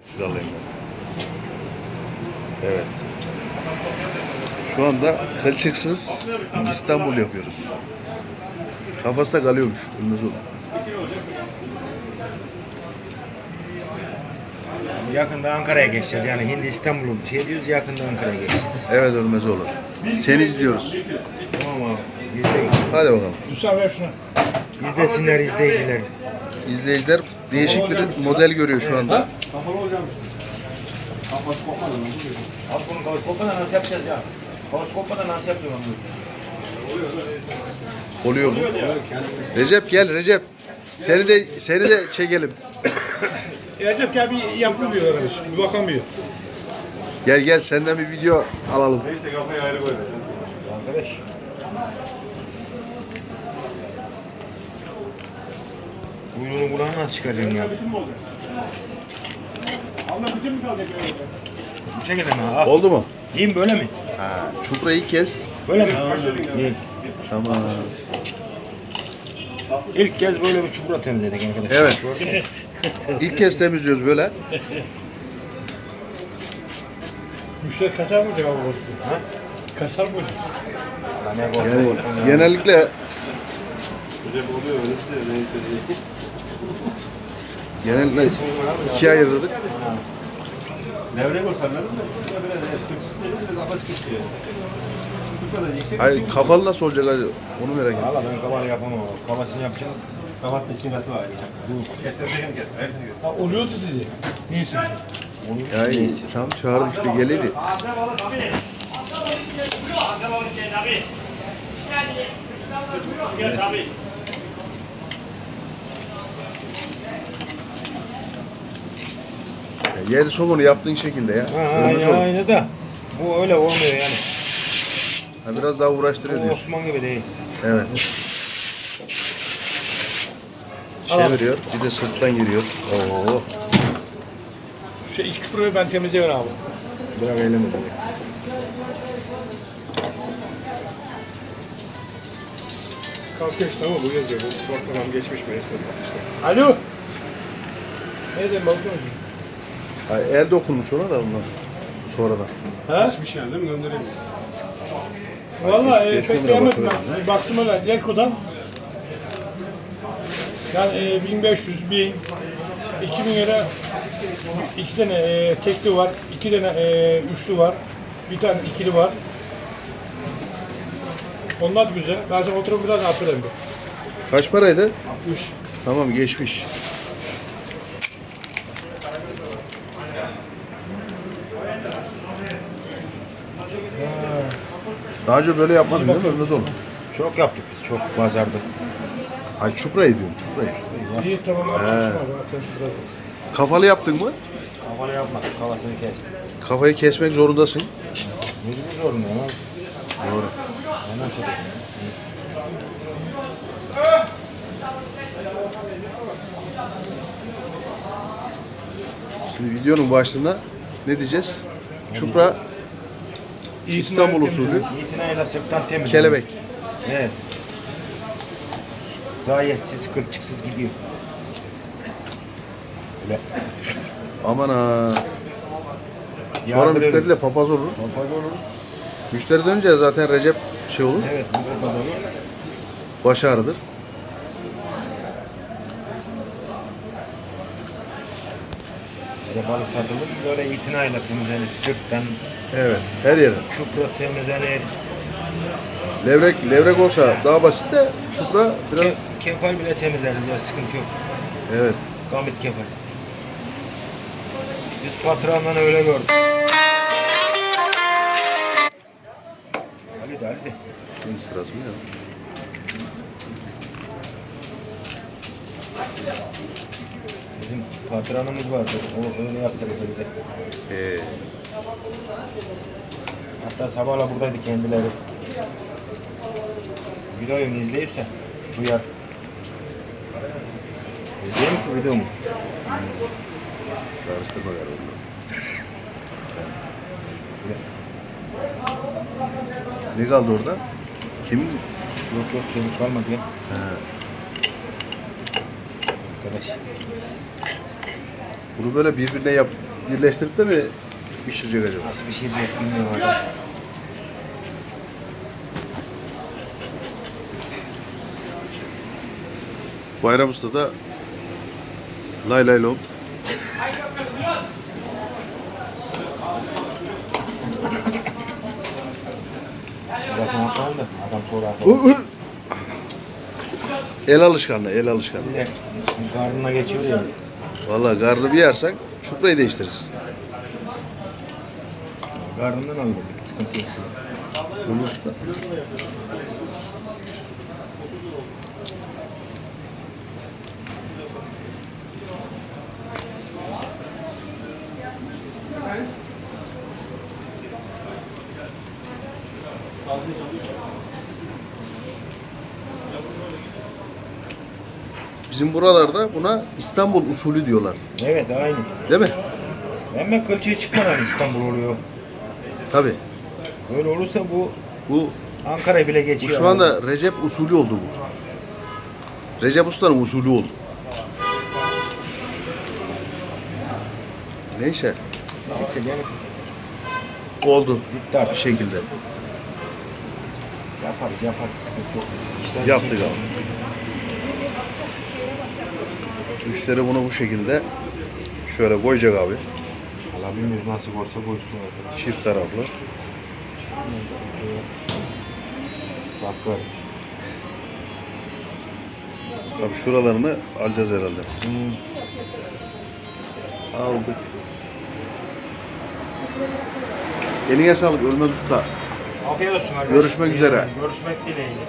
Sıralayayım ben. Evet. Şu anda kılçıksız İstanbul yapıyoruz. Kafası da kalıyormuş. Bilmez olur. Yakında Ankara'ya geçeceğiz. Yani Hindi İstanbul'u şey diyoruz yakında Ankara'ya geçeceğiz. Evet Ölmez olur. Seni izliyoruz. Tamam abi. İzleyin. Hadi bakalım. Musa ver şunu. İzlesinler izleyiciler. İzleyiciler değişik bir model görüyor şu anda. Abi bunu kavaskopada nasıl yapacağız ya? Kavaskopada nasıl yapacağız bunu? Oluyor mu? Recep gel Recep. Seni de seni de çekelim. Recep gel bir yapmıyor öyle bir bakamıyor. Gel gel senden bir video alalım. Arkadaş. Kuyruğunu kulağına nasıl çıkaracaksın ya? Allah bütün mü kalacak? Bu şekilde mi? Al. Oldu mu? İyi böyle mi? Ha, çupra ilk kez. Böyle mi? İyi. Tamam. İlk kez böyle bir çukura temizledik arkadaşlar. Evet. Gördün mü? İlk kez temizliyoruz böyle. Müşteri kaçar mı acaba bu? Ha? Kaçar mı? Yani ya? genellikle genellikle ikiye ayırdık. Hayır kafalı nasıl olacak hadi onu merak ettim. Valla ben kabalı yapamam. Kafasını yapacağım. Ha oluyordu dedi. Neyse. Ya iyi, tam çağırdı işte geleydi. Ya, Yeri sokunu yaptığın şekilde ya. Ha, aynı, olur. aynı da. Bu öyle olmuyor yani. Ha, biraz daha uğraştırıyor diyorsun. Osman gibi değil. Evet. Çeviriyor. Bir de sırttan giriyor. Oo. Şu iki çukurayı ben temizleyiver abi. Bırak eyleme böyle. Kalk geçti ama bu yazıyor. Bu bakmam geçmiş mi? İşte. Alo. Ne dedim bakıyor musun? Ha, el dokunmuş ona da ondan. Sonradan. Ha? Geçmiş yani değil mi? Göndereyim. Valla e, pek beğenmedim ben. Baktım öyle Yelko'dan. Yani e, 1500, 1000, 2000 lira iki tane e, tekli var, iki tane e, üçlü var, bir tane ikili var. Onlar güzel. Ben sana oturup biraz atırım. Kaç paraydı? 60. Tamam geçmiş. Daha önce böyle yapmadın değil mi? Ölmez olur. Çok yaptık biz. Çok pazarda. Ay çuprayı diyorum çuprayı. İyi tamam arkadaşım var. Zaten biraz. Kafalı yaptın mı? Kafalı yapmadık. Kafasını kestik. Kafayı kesmek zorundasın. Yüzümüz zorunda ya. Doğru. Ya nasıl? Şimdi videonun başlığında ne diyeceğiz? Çupra İstanbul usulü İtinayla sırttan temiz. kelebek. Evet. Zayiyetsiz, kılçıksız gidiyor. Böyle. Aman ha. Sonra Yardırıyorum. müşteriyle papaz olur. Papaz olur. Müşteri dönünce zaten Recep şey olur. Evet, bu papaz olur. Baş ağrıdır. Böyle balık satılır. Böyle itinayla temizlenir. Sırttan, Evet. Her yerden. çupra temizlenir. Levrek levrek olsa daha basit de çupra biraz Ke- kefal bile temizlenir. Ya sıkıntı yok. evet. Gamit kefal. Biz patrondan öyle gördük. Ali de de. Şimdi sırası mı ya? Bizim patronumuz vardı. O öyle yaptırdı bize. Ee, Hatta sabahla buradaydı kendileri. Videoyu izleyirse duyar. İzleyeyim mi bu videomu? karıştırma galiba. Ne kaldı orada? Kimin? Yok yok kemik kalmadı ya. He. Arkadaş. Bunu böyle birbirine yap, birleştirip de mi pişirecek acaba? Nasıl pişirecek bilmiyorum adam. Bayram Usta da lay lay lom. Burasını atalım da adam sonra. El alışkanlığı, el alışkanlığı. Bir de karnına geçiyor ya. Vallahi karnı bir yersen çuprayı değiştiririz. Karnından alıyor. Sıkıntı yok. Bunu Bizim buralarda buna İstanbul usulü diyorlar. Evet aynı. Değil mi? Hemen kılçığı çıkmadan İstanbul oluyor. Tabii. Böyle olursa bu Bu Ankara bile Bu geçiyor. şu anda Recep usulü oldu bu. Recep Usta'nın usulü oldu. Neyse Neyse yani oldu bitti bir artık. şekilde. Yaparız yaparız sıkıntı yok. İşler Yaptık şey- abi. Müşteri bunu bu şekilde şöyle koyacak abi. Valla bilmiyoruz nasıl olsa koysun. zaten. Çift taraflı. Bak böyle. Tabii şuralarını alacağız herhalde. Hmm. Aldık. Eline sağlık Ölmez Usta. Afiyet olsun arkadaşlar. Görüşmek üzere. Görüşmek dileğiyle.